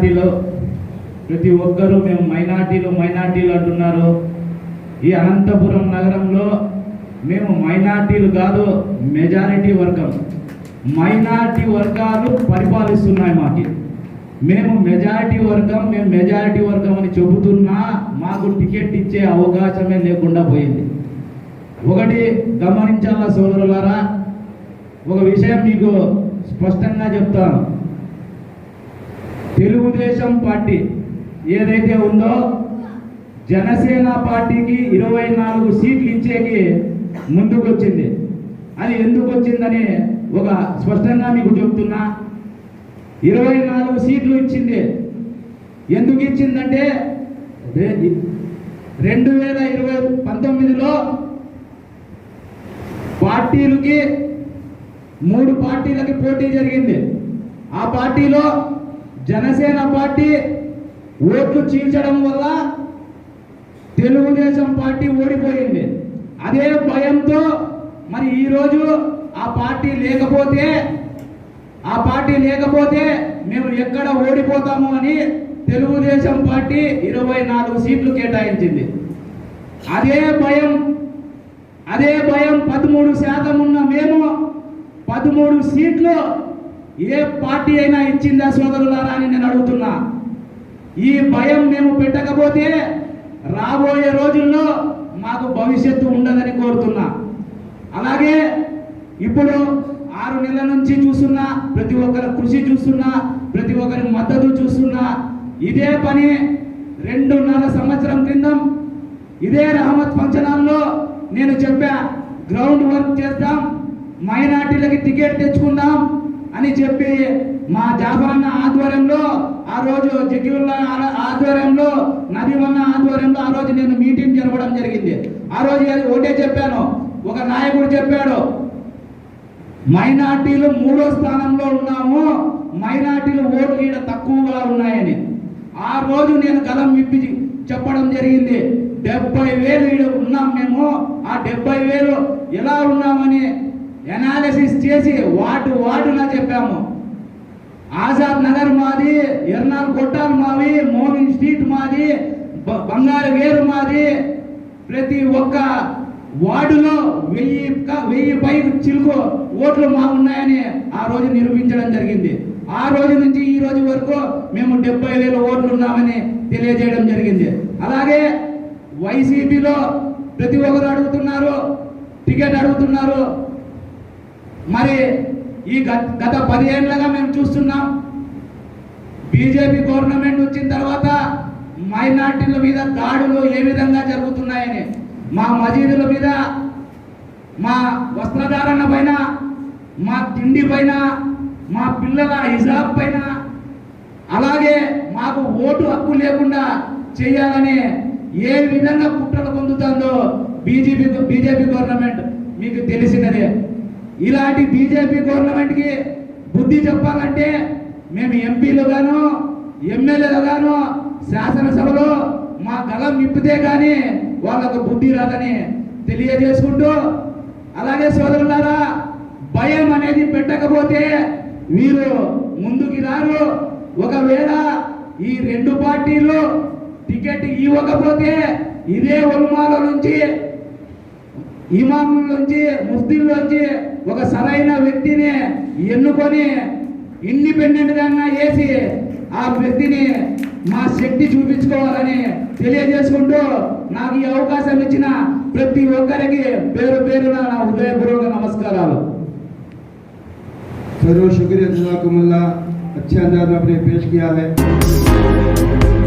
మైనార్టీలో ప్రతి ఒక్కరూ మేము మైనార్టీలు మైనార్టీలు అంటున్నారు. ఈ అనంతపురం నగరంలో మేము మైనార్టీలు కాదు మెజారిటీ వర్గం. మైనార్టీ వర్గాలు పరిపాలిస్తున్నాయి మాకి. మేము మెజారిటీ వర్గం మేము మెజారిటీ వర్గం అని చెబుతున్నా మాకు టికెట్ ఇచ్చే అవకాశమే లేకుండా పోయింది. ఒకటి గమనించాల సోదరులారా? ఒక విషయం మీకు స్పష్టంగా చెప్తాను. తెలుగుదేశం పార్టీ ఏదైతే ఉందో జనసేన పార్టీకి ఇరవై నాలుగు సీట్లు ఇచ్చేకి ముందుకు వచ్చింది అది ఎందుకు వచ్చిందని ఒక స్పష్టంగా మీకు చెప్తున్నా. ఇరవై నాలుగు సీట్లు ఇచ్చింది. ఎందుకు ఇచ్చిందంటే రెండు వేల ఇరవై పంతొమ్మిదిలో పార్టీలకి మూడు పార్టీలకి పోటీ జరిగింది. ఆ పార్టీలో జనసేన పార్టీ ఓట్లు చీల్చడం వల్ల తెలుగుదేశం పార్టీ ఓడిపోయింది. అదే భయంతో మరి ఈరోజు ఆ పార్టీ లేకపోతే ఆ పార్టీ లేకపోతే మేము ఎక్కడ ఓడిపోతాము అని తెలుగుదేశం పార్టీ ఇరవై నాలుగు సీట్లు కేటాయించింది. అదే భయం అదే భయం పదమూడు శాతం ఉన్న మేము పదమూడు సీట్లు ఏ పార్టీ అయినా ఇచ్చిందా సోదరులారా అని నేను అడుగుతున్నా. ఈ భయం మేము పెట్టకపోతే రాబోయే రోజుల్లో మాకు భవిష్యత్తు ఉండదని కోరుతున్నా. అలాగే ఇప్పుడు ఆరు నెలల నుంచి చూస్తున్నా ప్రతి ఒక్కరి కృషి చూస్తున్నా ప్రతి ఒక్కరి మద్దతు చూస్తున్నా ఇదే పని రెండున్నర సంవత్సరం క్రిందం ఇదే రహమత్ పంచనాల్లో నేను చెప్పా గ్రౌండ్ వర్క్ చేద్దాం మైనార్టీలకి టికెట్ తెచ్చుకుందాం అని చెప్పి మా జాఫరన్న ఆధ్వర్యంలో ఆ రోజు జకీవుల్లా ఆ- ఆధ్వర్యంలో ఉన్న ఆధ్వర్యంలో ఆ రోజు నేను మీటింగ్ జరపడం జరిగింది. ఆ రోజు అది ఒకటే చెప్పాను. ఒక నాయకుడు చెప్పాడు మైనార్టీలు మూడో స్థానంలో ఉన్నాము మైనార్టీలు ఓట్లు ఈడ తక్కువగా ఉన్నాయని. ఆ రోజు నేను కలం విప్పి చెప్పడం జరిగింది. డెబ్బై వేలు ఈడ ఉన్నాం మేము ఆ డెబ్బై వేలు ఎలా ఉన్నామని ఎనాలిసిస్ చేసి వాటు వాటులా చెప్పాము. ఆజాద్ నగర్ మాది ఎర్నాల్ కొట్టాల్ మావి మోమిన్ స్ట్రీట్ మాది బ- బంగారు వేరు మాది. ప్రతి ఒక్క వార్డులో వెయ్యి వెయ్యి పై చిలుకు ఓట్లు మా ఉన్నాయని ఆ రోజు నిరూపించడం జరిగింది. ఆ రోజు నుంచి ఈ రోజు వరకు మేము డెబ్బై వేల ఓట్లు ఉన్నామని తెలియజేయడం జరిగింది. అలాగే వైసీపీలో ప్రతి ఒక్కరు అడుగుతున్నారు టికెట్ అడుగుతున్నారు. మరి ఈ గత గత పదిహేనులుగా మేము చూస్తున్నాం. బీజేపీ గవర్నమెంట్ వచ్చిన తర్వాత మైనార్టీల మీద దాడులు ఏ విధంగా జరుగుతున్నాయని మా మసీదుల మీద మా వస్త్రధారణ పైన మా తిండి పైన మా పిల్లల హిజాబ్ పైన అలాగే మాకు ఓటు హక్కు లేకుండా చేయాలని ఏ విధంగా కుట్రలు పొందుతుందో బీజేపీ బీజేపీ గవర్నమెంట్ మీకు తెలిసినదే. ఇలాంటి బీజేపీ గవర్నమెంట్కి బుద్ధి చెప్పాలంటే మేము ఎంపీలు గాను ఎమ్మెల్యేలు గాను శాసనసభలో మా గలం నింపితే కానీ వాళ్ళకు బుద్ధి రాదని తెలియజేసుకుంటూ అలాగే సోదరులారా భయం అనేది పెట్టకపోతే వీరు ముందుకి రారు. ఒకవేళ ఈ రెండు పార్టీలు టికెట్ ఇవ్వకపోతే ఇదే ఉల్మాల నుంచి ఇమాముల నుంచి ముస్లింల నుంచి ఒక సరైన వ్యక్తిని ఎన్నుకొని ఇండిపెండెంట్ గా వేసి ఆ వ్యక్తిని మా శక్తి చూపించుకోవాలని తెలియజేసుకుంటూ నాకు ఈ అవకాశం ఇచ్చిన ప్రతి ఒక్కరికి పేరు పేరున నా హృదయపూర్వక నమస్కారాలు जरूर शुक्रिया जजाकुमुल्ला अच्छे अंदाज में आपने पेश किया है